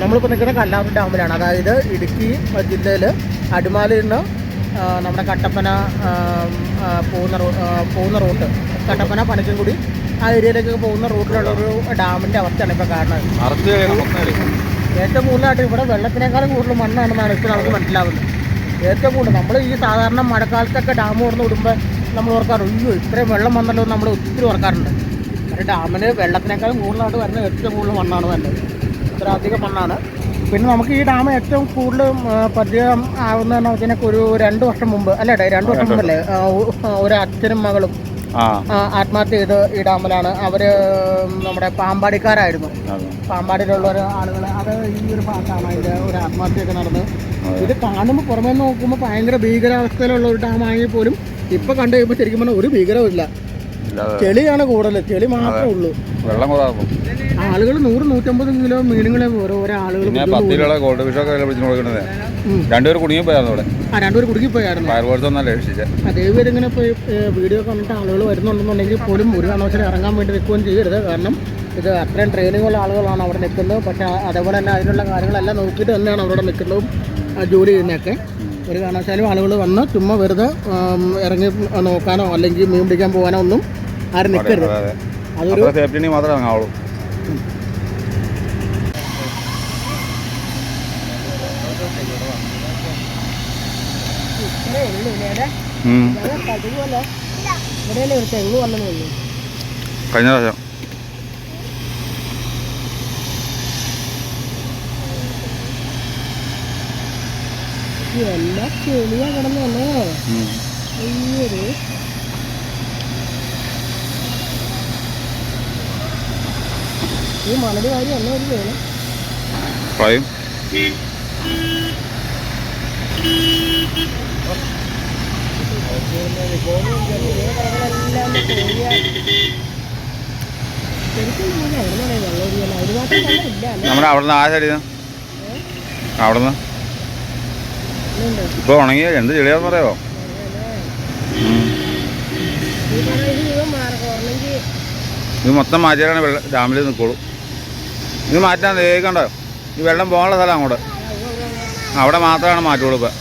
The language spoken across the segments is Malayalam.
നമ്മളിപ്പോൾ നിൽക്കുന്ന കല്ലാർ ഡാമിലാണ്. അതായത് ഇടുക്കി ജില്ലയിൽ അടിമാലിയിൽ നിന്ന് നമ്മുടെ കട്ടപ്പന പോകുന്ന പോകുന്ന റൂട്ട് കട്ടപ്പന പണിക്കൻകുടി ആ ഏരിയയിലേക്കൊക്കെ പോകുന്ന റൂട്ടിലുള്ളൊരു ഡാമിന്റെ അവസ്ഥയാണ് ഇപ്പോൾ കാണുന്നത്. ഏറ്റവും കൂടുതലായിട്ട് ഇവിടെ വെള്ളത്തിനേക്കാളും കൂടുതൽ മണ്ണാണെന്നാണ് ഇപ്പോൾ നമുക്ക് മനസ്സിലാവുന്നത്. ഏറ്റവും കൂടുതൽ നമ്മൾ ഈ സാധാരണ മഴക്കാലത്തൊക്കെ ഡാം തുറന്ന് വിടുമ്പോൾ നമ്മൾ ഓർക്കാറുണ്ട് അയ്യോ ഇത്രയും വെള്ളം വന്നല്ലോ നമ്മൾ ഒത്തിരി ഓർക്കാറുണ്ട്. അത് ഡാമിന് വെള്ളത്തിനേക്കാളും കൂടുതലായിട്ട് വരുന്ന ഏറ്റവും കൂടുതൽ മണ്ണാണ് വരുന്നത് ഇത്ര അധികം മണ്ണാണ്. പിന്നെ നമുക്ക് ഈ ഡാം ഏറ്റവും കൂടുതൽ പരിചയം ആവുന്നതെന്ന് വെച്ചാൽ ഒരു രണ്ട് വർഷം മുമ്പ് അല്ലേ രണ്ട് വർഷം മുമ്പല്ലേ? ഒരു അച്ഛനും മകളും ആത്മഹത്യ ചെയ്ത് ഈ ഡാമിലാണ്. അവർ നമ്മുടെ പാമ്പാടിക്കാരായിരുന്നു. പാമ്പാടിയിലുള്ള ഒരു ആളുകൾ അത് ഈ ഒരു ഭാഗത്താണ് അതിന്റെ ഒരു ആത്മഹത്യയൊക്കെ നടന്നത്. ഇത് കാണുമ്പോൾ പുറമേ നോക്കുമ്പോൾ ഭയങ്കര ഭീകരാവസ്ഥയിലുള്ള ഒരു ഡാമാണെങ്കിൽ പോലും ഇപ്പൊ കണ്ടു കഴിയുമ്പോൾ ശരിക്കും പറഞ്ഞാൽ ഒരു ഭീകരവും ഇല്ല ചെളിയാണ് കൂടുതൽ ചെളി മാത്രമേ ഉള്ളൂ. വെള്ളം കുറവാകും. ആളുകൾ നൂറ് നൂറ്റമ്പത് കിലോ മീനുകളെ ആളുകൾ പിന്നെ പത്ത് കിലോയുടെ ഗോൾഡ് ഫിഷൊക്കെ വില പിടിച്ചു കൊടുക്കണത്. ഉം. രണ്ടുപേർ കുടുങ്ങി പോയായിരുന്നു ഇവിടെ ആ രണ്ടുപേർ കുടുങ്ങി പോയായിരുന്നു. ഒന്നല്ല രക്ഷിച്ചത് അതേപോലെ ഇങ്ങനെ പോയി വീഡിയോ കണ്ടിട്ട് ആളുകൾ വരുന്നുണ്ടെന്നുണ്ടെങ്കിൽ പോലും ഒരു കാരണവശാലും ഇറങ്ങാൻ വേണ്ടി നിൽക്കുകയും ചെയ്യരുത്. കാരണം ഇത് അത്രയും ട്രെയിനിങ് ഉള്ള ആളുകളാണ് അവിടെ നിൽക്കുന്നത്. പക്ഷേ അതേപോലെ തന്നെ അതിനുള്ള കാര്യങ്ങളെല്ലാം നോക്കിയിട്ട് തന്നെയാണ് അവിടെ നിൽക്കുന്നതും ജോലി ചെയ്യുന്നതൊക്കെ. ഒരു കാരണവശാലും ആളുകൾ വന്ന് ചുമ്മാ വെറുതെ ഇറങ്ങി നോക്കാനോ അല്ലെങ്കിൽ മീൻ പിടിക്കാൻ പോകാനോ ഒന്നും ആരും നിൽക്കരുത് അതെ അതൊരു സേഫ്റ്റി മാത്രമേ ഇറങ്ങാവുള്ളൂ. ഇത്രയേ ഉള്ളൂ ഇവിടെ ഉം. പതിവുമല്ല ഇവിടെയല്ലേ ഒരു തെങ്ങ് വന്നതേ ഉള്ളൂ കഴിഞ്ഞ പ്രാവശ്യം എല്ലാ ചെളിയാ കിടന്നല്ലേ ഈ മണൽ കാര്യം എന്നെ ഒരു വേണം. പറയും അല്ലേ? നമ്മുടെ അവിടുന്ന് ആ സൈഡിൽ നിന്ന് അവിടെ നിന്ന് ഉണങ്ങിയ എന്ത് ചെളിയാന്ന് പറയോ ഇത് മൊത്തം മാറ്റിയാലാണ് വെള്ളം ഡാമിൽ നിൽക്കുള്ളൂ ഇത് മാറ്റാൻ കണ്ടോ? ഈ വെള്ളം പോകാനുള്ള സ്ഥലം അങ്ങോട്ട്. അവിടെ മാത്രമാണ് മാറ്റുള്ളൂ ഇപ്പം.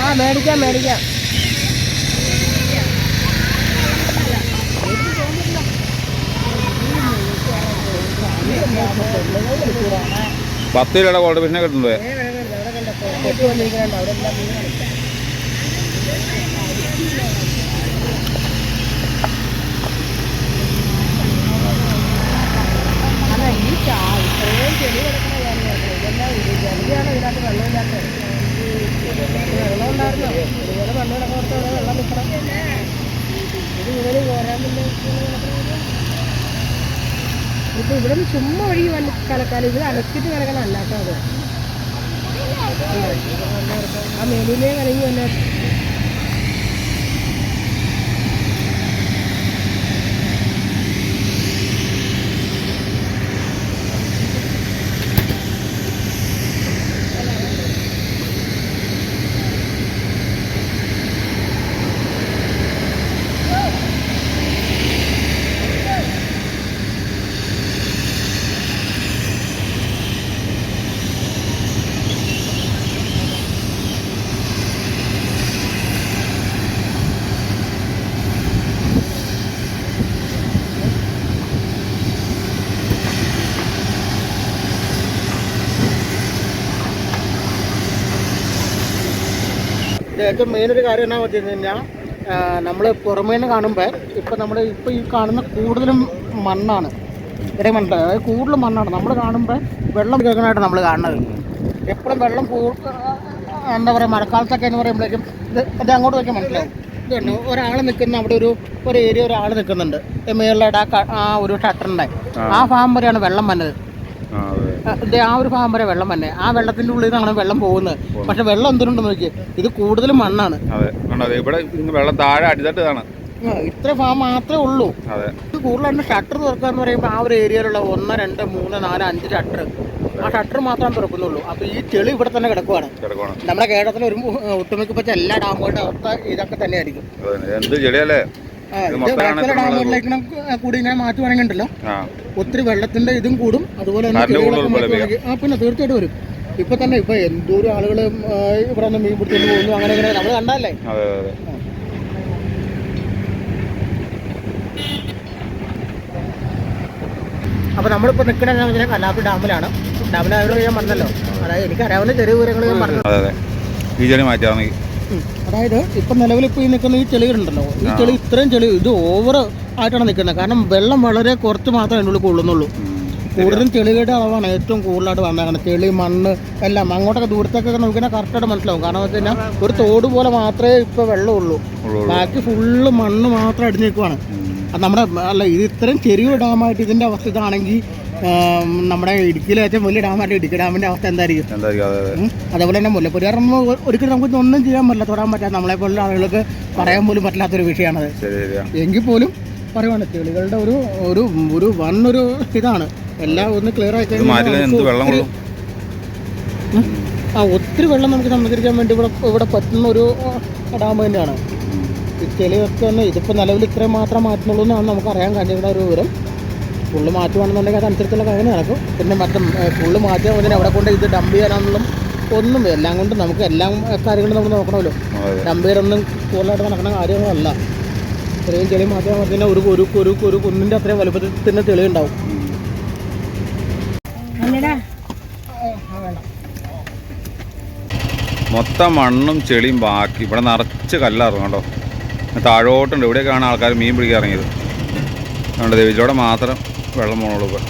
ആ മേടിക്കാം മേടിക്കാം പത്ത് രൂപയുടെ ഗോൾഡ് ഫിഷിനെ കിട്ടുന്നത് കൊച്ചു വന്നിരിക്കുന്നുണ്ട് അവിടെ എല്ലാം മീൻ കളിക്കാം അല്ല ഈ ചാ ഇത്രയും ചെടി കിടക്കുന്ന ഞാൻ നോക്കണം ഇതെല്ലാം ഇത് ജലയാണ് ഇതിനകത്ത് കിട്ടുന്നത്. വെള്ളം നിൽക്കണം ഇത് ഇവർ പോരാൻ പിന്നെ ഇപ്പൊ ഇവിടെ നിന്ന് ചുമ്മാ ഒഴുകി വന്ന് കലക്കാലം ഇത് അലക്കിട്ട് കിടക്കണം അല്ലാത്തത് ആ മേലിലേ കലങ്ങി വന്നെ ഏറ്റവും മെയിൻ ഒരു കാര്യം എന്നാ വെച്ച് കഴിഞ്ഞാൽ നമ്മൾ പുറമേ നിന്ന് കാണുമ്പോൾ ഇപ്പം നമ്മൾ ഇപ്പോൾ ഈ കാണുന്ന കൂടുതലും മണ്ണാണ്. ഇവിടെ മണ്ണ അതായത് കൂടുതലും മണ്ണാണ്. നമ്മൾ കാണുമ്പോൾ വെള്ളം കേൾക്കാനായിട്ട് നമ്മൾ കാണുന്നത്. എപ്പോഴും വെള്ളം കൂ എന്താ പറയുക മഴക്കാലത്തൊക്കെ എന്ന് പറയുമ്പോഴേക്കും ഇത് ഇത് അങ്ങോട്ട് വയ്ക്കാൻ മനസ്സിലാവും. ഇതുണ്ട് ഒരാൾ നിൽക്കുന്ന അവിടെ ഒരു ഒരു ഏരിയ ഒരാൾ നിൽക്കുന്നുണ്ട് മേളിലായിട്ട് ആ ആ ഒരു ഷട്ടറിന്റെ ആ ഫാം വരെയാണ് വെള്ളം വന്നത്. ആ ഒരു ഭാഗം വരെ വെള്ളം തന്നെ ആ വെള്ളത്തിന്റെ ഉള്ളിൽ നിന്നാണ് വെള്ളം പോകുന്നത്. പക്ഷെ വെള്ളം എന്തിനുണ്ടെന്ന് നോക്കി ഇത് കൂടുതലും മണ്ണാണ്. അതെ ഇവിടെ വെള്ളം താഴെ അടിത്തട്ടാണ് ആ, ഇത്ര ഭാഗം മാത്രമേ ഉള്ളൂ. കൂടുതലായിട്ട് ഷട്ടർ തുറക്കുക എന്ന് പറയുമ്പോൾ ആ ഒരു ഏരിയയിലുള്ള ഒന്ന് രണ്ട് മൂന്ന് നാല് അഞ്ച് ഷട്ടർ ആ ഷട്ടർ മാത്രം തുറക്കുന്നുള്ളൂ. അപ്പോൾ ഈ ചെളി ഇവിടെ തന്നെ കിടക്കുവാണ്. നമ്മുടെ കേരളത്തിൽ ഒരു ഒട്ടുമിക്ക പറ്റ എല്ലാ ഡാമുകളുടെ അവസ്ഥ ഇതൊക്കെ തന്നെയായിരിക്കും. എന്ത് ചെളിയല്ലേ? കൂടി ഞാൻ മാറ്റുവാണെങ്കിൽ ഉണ്ടല്ലോ ഒത്തിരി വെള്ളത്തിന്റെ ഇതും കൂടും. അതുപോലെ തന്നെ ആ പിന്നെ തീർച്ചയായിട്ടും വരും. ഇപ്പൊ തന്നെ ഇപ്പൊ എന്തോരം ആളുകൾ ഇവിടെ നിന്ന് മീൻ പിടിച്ചു പോകുന്നു അങ്ങനെ അങ്ങനെ നമ്മൾ കണ്ടല്ലേ അതെ അതെ അപ്പൊ നമ്മളിപ്പോ നിൽക്കുന്ന കല്ലാപ്പി ഡാമിലാണ്. ഡാമിനായോട് ഞാൻ പറഞ്ഞല്ലോ. അതായത് എനിക്ക് അറിയാവുന്ന ചെറിയ വിവരങ്ങൾ ഞാൻ പറഞ്ഞു അതെ അതെ. ഈ ചെളി മാറ്റാമെങ്കിൽ ഉം. അതായത് ഇപ്പം നിലവിൽ ഇപ്പോൾ ഈ നിൽക്കുന്ന ഈ ചെളികളുണ്ടല്ലോ ഈ ചെളി ഇത്രയും ചെളി ഇത് ഓവർ ആയിട്ടാണ് നിൽക്കുന്നത്. കാരണം വെള്ളം വളരെ കുറച്ച് മാത്രമേ അതിനുള്ളിൽ കൊള്ളുന്നുള്ളൂ. കൂടുതലും ചെളികളുടെ അളവാണ് ഏറ്റവും കൂടുതലായിട്ട് വന്നേക്കുന്നത് ചെളി മണ്ണ് എല്ലാം അങ്ങോട്ടൊക്കെ ദൂരത്തേക്കൊക്കെ നോക്കിയാൽ കറക്റ്റായിട്ട് മനസ്സിലാവും. കാരണം എന്ന് വെച്ച് കഴിഞ്ഞാൽ ഒരു തോട് പോലെ മാത്രമേ ഇപ്പോൾ വെള്ളമുള്ളൂ ബാക്കി ഫുള്ള് മണ്ണ് മാത്രം അടിഞ്ഞു നിൽക്കുവാണ്. അത് നമ്മുടെ അല്ല ഇത് ഇത്രയും ചെറിയ ഡാമായിട്ട് ഇതിന്റെ അവസ്ഥ ഇതാണെങ്കിൽ നമ്മുടെ ഇടുക്കിയിലെ ഏറ്റവും വലിയ ഡാമായിട്ട് ഇടുക്കി ഡാമിന്റെ അവസ്ഥ എന്തായിരിക്കും? എന്തായിരിക്കും? അതെ അതെ. അതേപോലെ തന്നെ മുല്ലപ്പെരിയാർ ഒരിക്കലും നമുക്ക് ഒന്നും ചെയ്യാൻ പറ്റില്ല തൊടാൻ പറ്റാത്ത നമ്മളെ പോലുള്ള ആളുകൾക്ക് പറയാൻ പോലും പറ്റാത്തൊരു വിഷയമാണത്. എങ്കിൽ പോലും പറയുവാണ് ചെളികളുടെ ഒരു ഒരു ഒരു വൺ ഒരു ഇതാണ്. എല്ലാം ഒന്ന് ക്ലിയർ ആയി ഒത്തിരി- ആ ഒത്തിരി വെള്ളം നമുക്ക് സംസ്കരിക്കാൻ വേണ്ടി ഇവിടെ ഇവിടെ പറ്റുന്ന ഒരു ഡാം തന്നെയാണ്. ചെളിയൊക്കെ തന്നെ ഇതിപ്പോൾ നിലവിൽ ഇത്രയും മാത്രം മാറ്റുന്നുള്ളൂ എന്നാണ് നമുക്ക് അറിയാൻ കഴിഞ്ഞിട്ടുള്ള ഒരു വിവരം. ഫുള്ള് മാറ്റുവാണെന്നുണ്ടെങ്കിൽ അതനുസരിച്ചുള്ള കാര്യം നടക്കും. പിന്നെ മറ്റും ഫുള്ള് മാറ്റിയാൽ മതി. അവിടെ കൊണ്ട് ഇത് ഡംപ് ചെയ്യാനാണെന്നും ഒന്നും എല്ലാം കൊണ്ടും നമുക്ക് എല്ലാം കാര്യങ്ങളും നമ്മൾ നോക്കണമല്ലോ. ഡംപ് ചെയ്യാനൊന്നും കൂടുതലായിട്ട് നടക്കുന്ന കാര്യങ്ങളല്ല. ഇത്രയും ചെളി മാറ്റിയാൽ മതി. തന്നെ ഒരു ഒരു ഒരു ഒരു കുന്നിന്റെ അത്രയും വലുപ്പത്തിൽ തന്നെ തെളി ഉണ്ടാവും മൊത്തം മണ്ണും ചെളിയും ബാക്കി. ഇവിടെ നിറച്ച് കല്ലായിരുന്നു കേട്ടോ. താഴോട്ടുണ്ട്. ഇവിടെയൊക്കെയാണ് ആൾക്കാർ മീൻ പിടിക്കാൻ ഇറങ്ങിയത്. അതുകൊണ്ട് ദേവിച്ചിലൂടെ മാത്രം വെള്ളം പോകണുള്ളൂ ഇപ്പോൾ